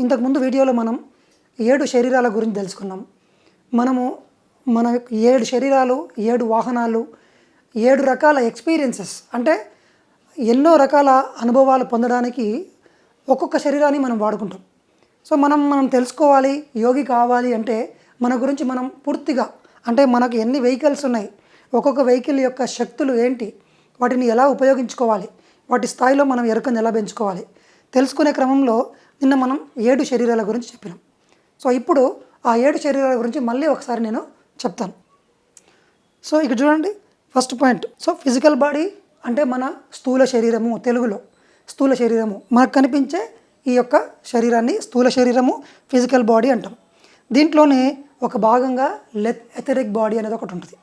ఇంతకుముందు వీడియోలో మనం ఏడు శరీరాల గురించి తెలుసుకున్నాం. మనము మన ఏడు శరీరాలు ఏడు వాహనాలు ఏడు రకాల ఎక్స్పీరియన్సెస్ అంటే ఎన్నో రకాల అనుభవాలు పొందడానికి ఒక్కొక్క శరీరాన్ని మనం వాడుకుంటాం. సో మనం మనం తెలుసుకోవాలి యోగి కావాలి అంటే మన గురించి మనం పూర్తిగా అంటే మనకు ఎన్ని వెహికల్స్ ఉన్నాయి ఒక్కొక్క వెహికల్ యొక్క శక్తులు ఏంటి వాటిని ఎలా ఉపయోగించుకోవాలి వాటి స్థాయిలో మనం ఎరుకను ఎలా పెంచుకోవాలి తెలుసుకునే క్రమంలో నిన్న మనం ఏడు శరీరాల గురించి చెప్పినాం. సో ఇప్పుడు ఆ ఏడు శరీరాల గురించి మళ్ళీ ఒకసారి నేను చెప్తాను. సో ఇక్కడ చూడండి first point so physical body అంటే మన స్థూల శరీరము తెలుగులో స్థూల శరీరము. మనకు కనిపించే ఈ యొక్క శరీరాన్ని స్థూల శరీరము ఫిజికల్ బాడీ అంటాం. దీంట్లోనే ఒక భాగంగా లెత్ ఎథరిక్ బాడీ అనేది ఒకటి ఉంటుంది.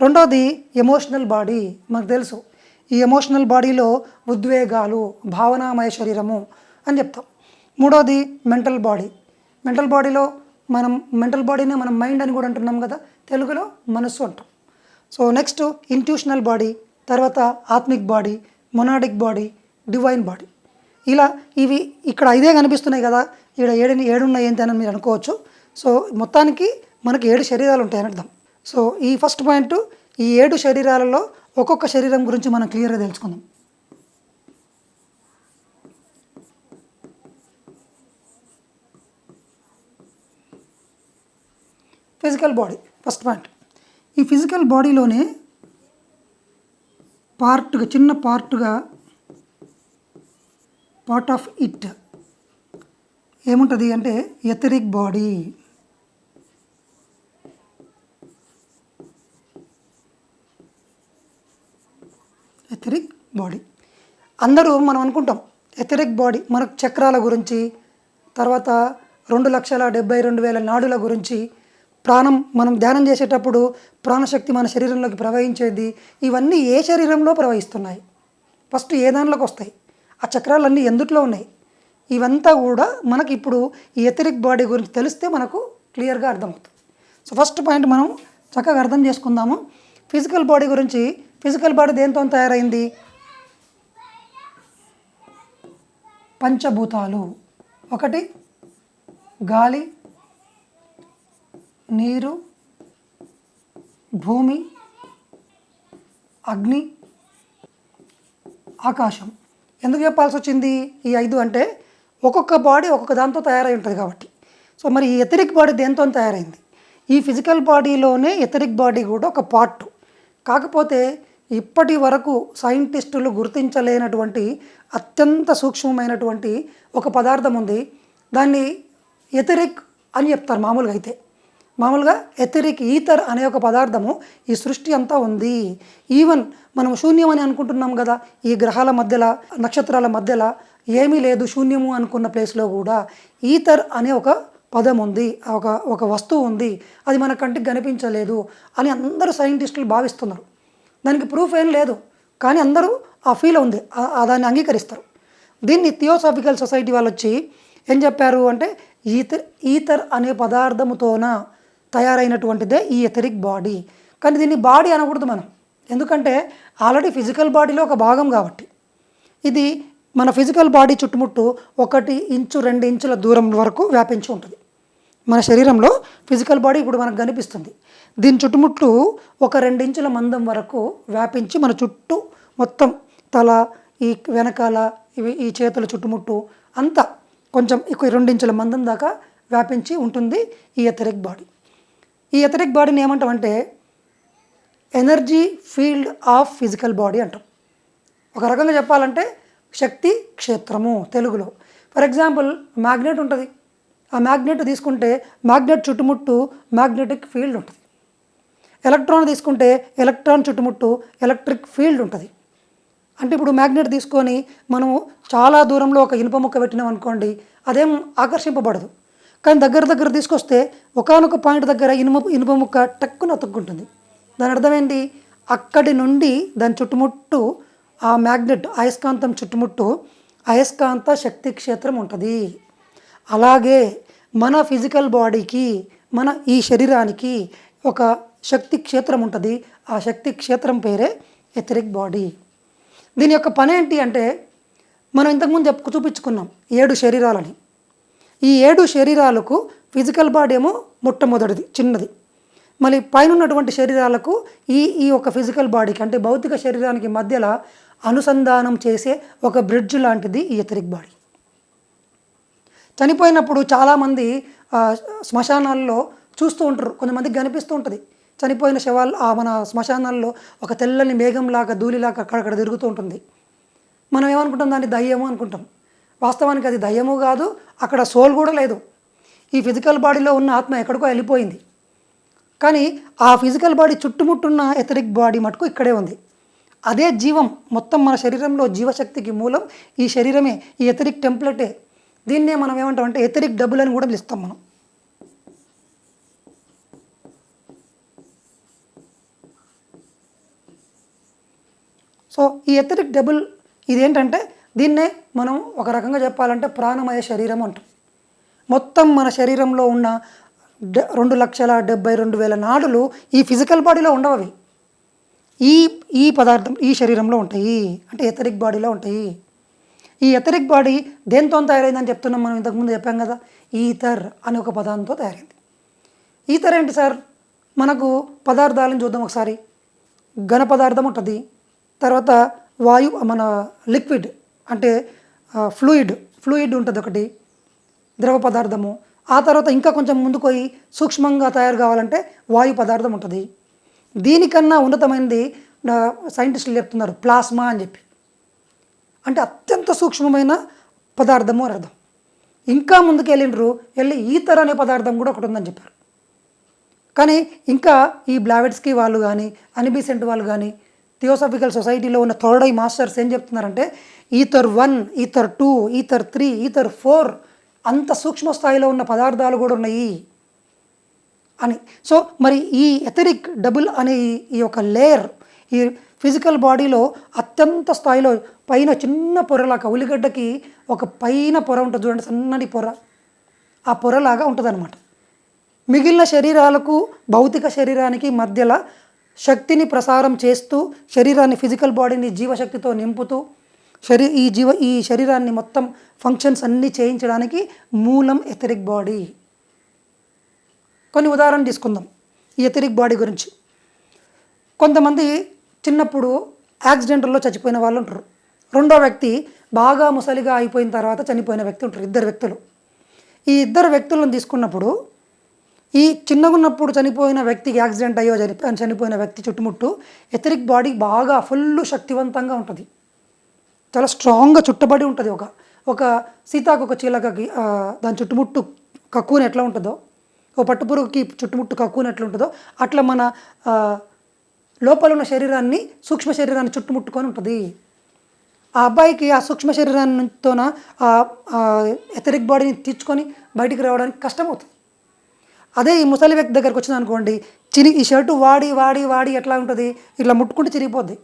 రెండవది ఎమోషనల్ బాడీ మనకు తెలుసు ఈ ఎమోషనల్ బాడీలో ఉద్వేగాలు భావనామయ శరీరము అని చెప్తాం. మూడోది మెంటల్ బాడీ. మెంటల్ బాడీలో మనం మెంటల్ బాడీనే మనం మైండ్ అని కూడా అంటున్నాం కదా తెలుగులో మనస్సు అంటాం. సో నెక్స్ట్ ఇంట్యూషనల్ బాడీ తర్వాత atmic body monadic body divine body. ఇలా ఇవి ఇక్కడ ఐదే కనిపిస్తున్నాయి కదా ఇక్కడ ఏడు ఏడున్నాయి ఏంటి అని మీరు అనుకోవచ్చు. సో మొత్తానికి మనకి ఏడు శరీరాలు ఉంటాయని అర్థం. సో ఈ ఫస్ట్ పాయింట్ ఈ ఏడు శరీరాలలో ఒక్కొక్క శరీరం గురించి మనం క్లియర్గా తెలుసుకుందాం. ఫిజికల్ బాడీ ఫస్ట్ పాయింట్ ఈ ఫిజికల్ బాడీలోనే పార్ట్గా చిన్న పార్ట్గా పార్ట్ ఆఫ్ ఇట్ ఏముంటుంది అంటే ఎథరిక్ బాడీ ఎథరిక్ బాడీ అందరూ మనం అనుకుంటాం ఎథరిక్ బాడీ మనకు చక్రాల గురించి తర్వాత రెండు లక్షల డెబ్బై రెండు వేల నాడుల గురించి ప్రాణం మనం ధ్యానం చేసేటప్పుడు ప్రాణశక్తి మన శరీరంలోకి ప్రవహించేది ఇవన్నీ ఏ శరీరంలో ప్రవహిస్తున్నాయి? ఫస్ట్ ఏ దానిలోకి వస్తాయి? ఆ చక్రాలన్నీ ఎందుట్లో ఉన్నాయి? ఇవంతా కూడా మనకి ఇప్పుడు ఈ ఎథరిక్ బాడీ గురించి తెలిస్తే మనకు క్లియర్గా అర్థమవుతుంది. సో ఫస్ట్ పాయింట్ మనం చక్కగా అర్థం చేసుకుందాము. ఫిజికల్ బాడీ గురించి ఫిజికల్ బాడీ దేంతో తయారైంది? పంచభూతాలు. ఒకటి గాలి. నీరు భూమి అగ్ని ఆకాశం. ఎందుకు చెప్పాల్సి వచ్చింది ఈ ఐదు అంటే ఒక్కొక్క బాడీ ఒక్కొక్క దాంతో తయారై ఉంటుంది కాబట్టి. సో మరి ఈ ఎథరిక్ బాడీ దేంతో తయారైంది? ఈ ఫిజికల్ బాడీలోనే ఎథరిక్ బాడీ కూడా ఒక పార్ట్. కాకపోతే ఇప్పటి వరకు సైంటిస్టులు గుర్తించలేనటువంటి అత్యంత సూక్ష్మమైనటువంటి ఒక పదార్థం ఉంది. దాన్ని ఎథరిక్ అని చెప్తారు మామూలుగా అయితే. మామూలుగా ఎథరిక్ ఈథర్ అనే ఒక పదార్థము ఈ సృష్టి అంతా ఉంది. ఈవెన్ మనం శూన్యం అని అనుకుంటున్నాం కదా ఈ గ్రహాల మధ్యలో నక్షత్రాల మధ్యలో ఏమీ లేదు శూన్యము అనుకున్న ప్లేస్లో కూడా ఈథర్ అనే ఒక పదం ఉంది. ఒక ఒక వస్తువు ఉంది. అది మన కంటికి కనిపించలేదు అని అందరూ సైంటిస్టులు భావిస్తున్నారు. దానికి ప్రూఫ్ ఏం లేదు కానీ అందరూ ఆ ఫీల్ ఉంది ఆ- దాన్ని అంగీకరిస్తారు. దీన్ని థియోసాఫికల్ సొసైటీ వాళ్ళు వచ్చి ఏం చెప్పారు అంటే ఈథర్ ఈథర్ అనే పదార్థముతోన తయారైనటువంటిదే ఈ ఎథరిక్ బాడీ కానీ దీన్ని బాడీ అనకూడదు మనం. ఎందుకంటే ఆల్రెడీ ఫిజికల్ బాడీలో ఒక భాగం కాబట్టి. ఇది మన ఫిజికల్ బాడీ చుట్టుముట్టు ఒకటి ఇంచు రెండు ఇంచుల దూరం వరకు వ్యాపించి ఉంటుంది. మన శరీరంలో ఫిజికల్ బాడీ ఇప్పుడు మనకు కనిపిస్తుంది. దీని చుట్టుముట్టు ఒక రెండు ఇంచుల మందం వరకు వ్యాపించి మన చుట్టూ మొత్తం తల ఈ వెనకాల ఇవి ఈ చేతుల చుట్టుముట్టు అంతా కొంచెం ఇక రెండు ఇంచుల మందం దాకా వ్యాపించి ఉంటుంది ఈ ఎథరిక్ బాడీ ఈ ఎథరిక్ బాడీని ఏమంటామంటే energy field of physical body అంటాం. ఒక రకంగా చెప్పాలంటే శక్తి క్షేత్రము తెలుగులో. ఫర్ ఎగ్జాంపుల్ మ్యాగ్నెట్ ఉంటుంది. ఆ మ్యాగ్నెట్ తీసుకుంటే మ్యాగ్నెట్ చుట్టుముట్టు మ్యాగ్నెటిక్ ఫీల్డ్ ఉంటుంది. ఎలక్ట్రాన్ తీసుకుంటే ఎలక్ట్రాన్ చుట్టుముట్టు ఎలక్ట్రిక్ ఫీల్డ్ ఉంటుంది. అంటే ఇప్పుడు మ్యాగ్నెట్ తీసుకొని మనం చాలా దూరంలో ఒక ఇనుప ముక్క పెట్టినాం అనుకోండి అదేం ఆకర్షింపబడదు. కానీ దగ్గర దగ్గర తీసుకొస్తే ఒకానొక పాయింట్ దగ్గర ఇనుము ఇనుప ముక్క టక్కున అతుక్కుంటుంది. దాని అర్థం ఏంటి? అక్కడి నుండి దాని చుట్టుముట్టు ఆ మ్యాగ్నెట్ అయస్కాంతం చుట్టుముట్టు అయస్కాంత శక్తి క్షేత్రం ఉంటుంది. అలాగే మన ఫిజికల్ బాడీకి మన ఈ శరీరానికి ఒక శక్తి క్షేత్రం ఉంటుంది. ఆ శక్తి క్షేత్రం పేరే ఎథరిక్ బాడీ దీని యొక్క పని ఏంటి అంటే మనం ఇంతకుముందు చెప్పు చూపించుకున్నాం ఏడు శరీరాలని. ఈ ఏడు శరీరాలకు ఫిజికల్ బాడీ ఏమో మొట్టమొదటిది చిన్నది. మళ్ళీ పైన ఉన్నటువంటి శరీరాలకు ఈ ఈ ఒక ఫిజికల్ బాడీకి అంటే భౌతిక శరీరానికి మధ్యలో అనుసంధానం చేసే ఒక బ్రిడ్జ్ లాంటిది ఈ ఎథరిక్ బాడీ చనిపోయినప్పుడు చాలామంది శ్మశానాల్లో చూస్తూ ఉంటారు. కొంతమందికి కనిపిస్తూ ఉంటుంది. చనిపోయిన శవాలు ఆ మన శ్మశానాల్లో ఒక తెల్లని మేఘంలాగా ధూళిలాగా అక్కడక్కడ తిరుగుతూ ఉంటుంది. మనం ఏమనుకుంటాం దాన్ని దయ్యము అనుకుంటాం. వాస్తవానికి అది దయ్యము కాదు అక్కడ సోల్ కూడా లేదు. ఈ ఫిజికల్ బాడీలో ఉన్న ఆత్మ ఎక్కడికో వెళ్ళిపోయింది. కానీ ఆ ఫిజికల్ బాడీ చుట్టుముట్టున్న ఎథరిక్ బాడీ మటుకు ఇక్కడే ఉంది. అదే జీవం మొత్తం మన శరీరంలో జీవశక్తికి మూలం ఈ శరీరమే ఈ ఎథరిక్ టెంప్లెటే. దీన్నే మనం ఏమంటాం అంటే ఎథరిక్ డబ్బులు అని కూడా పిలుస్తాం మనం. సో ఈ ఎథరిక్ డబుల్ ఇదేంటంటే దీన్నే మనం ఒక రకంగా చెప్పాలంటే ప్రాణమయ శరీరం అంటాం. మొత్తం మన శరీరంలో ఉన్న డె- రెండు లక్షల డెబ్బై రెండు వేల నాడులు ఈ ఫిజికల్ బాడీలో ఉండవు అవి. ఈ ఈ పదార్థం ఈ శరీరంలో ఉంటాయి. అంటే ఎథరిక్ బాడీలో ఉంటాయి. ఈ ఎథరిక్ బాడీ దేంతో తయారైందని చెప్తున్నాం మనం ఇంతకుముందు చెప్పాం కదా? ఈథర్ అనే ఒక పదంతో తయారైంది. ఈథర్ ఏంటి సార్? మనకు పదార్థాలను చూద్దాం ఒకసారి. ఘన పదార్థం ఉంటుంది. తర్వాత వాయు మన లిక్విడ్ అంటే ఫ్లూయిడ్ ఫ్లూయిడ్ ఉంటుంది ఒకటి ద్రవ పదార్థము. ఆ తర్వాత ఇంకా కొంచెం ముందుకు పోయి సూక్ష్మంగా తయారు కావాలంటే వాయు పదార్థం ఉంటుంది. దీనికన్నా ఉన్నతమైనది సైంటిస్టులు చెప్తున్నారు ప్లాస్మా అని చెప్పి. అంటే అత్యంత సూక్ష్మమైన పదార్థము అని అర్థం. ఇంకా ముందుకు వెళ్ళిండ్రు వెళ్ళి ఈతర్ అనే పదార్థం కూడా ఒకటి ఉందని చెప్పారు. కానీ ఇంకా ఈ బ్లావెట్స్కి వాళ్ళు కానీ అనిబిసెంట్ వాళ్ళు కానీ థియోసాఫికల్ సొసైటీలో ఉన్న థర్డ్ ఐ మాస్టర్స్ ఏం చెప్తున్నారంటే ether one ether two ether three ether four అంత సూక్ష్మ స్థాయిలో ఉన్న పదార్థాలు కూడా ఉన్నాయి. అని. సో మరి ఈ ఎథరిక్ డబుల్ అనే ఈ- యొక్క లేయర్ ఈ ఫిజికల్ బాడీలో అత్యంత స్థాయిలో పైన చిన్న పొరలాగా ఉల్లిగడ్డకి ఒక పైన పొర ఉంటుంది చూడండి సన్నటి పొర. ఆ పొరలాగా ఉంటుంది మిగిలిన శరీరాలకు భౌతిక శరీరానికి మధ్యలో శక్తిని ప్రసారం చేస్తూ శరీరాన్ని ఫిజికల్ బాడీని జీవశక్తితో నింపుతూ శరీ ఈ జీవ ఈ శరీరాన్ని మొత్తం ఫంక్షన్స్ అన్నీ చేయించడానికి మూలం ఎథరిక్ బాడీ. కొన్ని ఉదాహరణ తీసుకుందాం. ఈ ఎథరిక్ బాడీ గురించి. కొంతమంది చిన్నప్పుడు యాక్సిడెంట్లో చచ్చిపోయిన వాళ్ళు ఉంటారు. రెండో వ్యక్తి బాగా ముసలిగా అయిపోయిన తర్వాత చనిపోయిన వ్యక్తి ఉంటారు ఇద్దరు వ్యక్తులు. ఈ ఇద్దరు వ్యక్తులను తీసుకున్నప్పుడు ఈ చిన్నగున్నప్పుడు చనిపోయిన వ్యక్తికి యాక్సిడెంట్ అయ్యో చని చనిపోయిన వ్యక్తి చుట్టుముట్టు ఎథరిక్ బాడీ బాగా ఫుల్ శక్తివంతంగా ఉంటుంది. చాలా స్ట్రాంగ్గా చుట్టబడి ఉంటుంది ఒక ఒక సీతాకొక చీలకకి దాని చుట్టుముట్టు కక్కుని ఎట్లా ఉంటుందో ఓ పట్టుపురుగుకి చుట్టుముట్టు కక్కుని ఎట్లా ఉంటుందో అట్లా మన లోపల ఉన్న శరీరాన్ని సూక్ష్మ శరీరాన్ని చుట్టుముట్టుకొని ఉంటుంది. ఆ అబ్బాయికి ఆ సూక్ష్మ శరీరాన్నితోన ఆ ఎథరిక్ బాడీని తీర్చుకొని బయటికి రావడానికి కష్టమవుతుంది. అదే ఈ ముసలి వ్యక్తి దగ్గరకు వచ్చింది అనుకోండి చిరి ఈ షర్టు వాడి వాడి వాడి ఎట్లా ఉంటుంది? ఇట్లా ముట్టుకుంటే చిరిగిపోద్ది.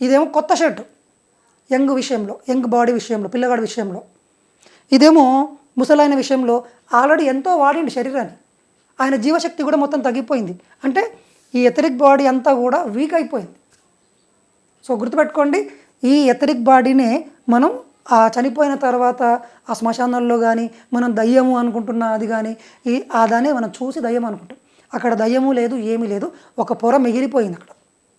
ఇదేమో కొత్త షర్టు. యంగ్ విషయంలో యంగ్ బాడీ విషయంలో పిల్లగాడి విషయంలో. ఇదేమో ముసలైన విషయంలో ఆల్రెడీ ఎంతో వాడిండు శరీరాన్ని. ఆయన జీవశక్తి కూడా మొత్తం తగ్గిపోయింది. అంటే ఈ ఎథరిక్ బాడీ అంతా కూడా వీక్ అయిపోయింది. సో గుర్తుపెట్టుకోండి ఈ ఎథరిక్ బాడీనే మనం ఆ చనిపోయిన తర్వాత ఆ శ్మశానాల్లో కానీ మనం దయ్యము అనుకుంటున్న అది కానీ ఈ ఆ దాన్ని మనం చూసి దయ్యం అనుకుంటాం అక్కడ దయ్యము లేదు ఏమీ లేదు. ఒక పొర మిగిలిపోయింది అక్కడ.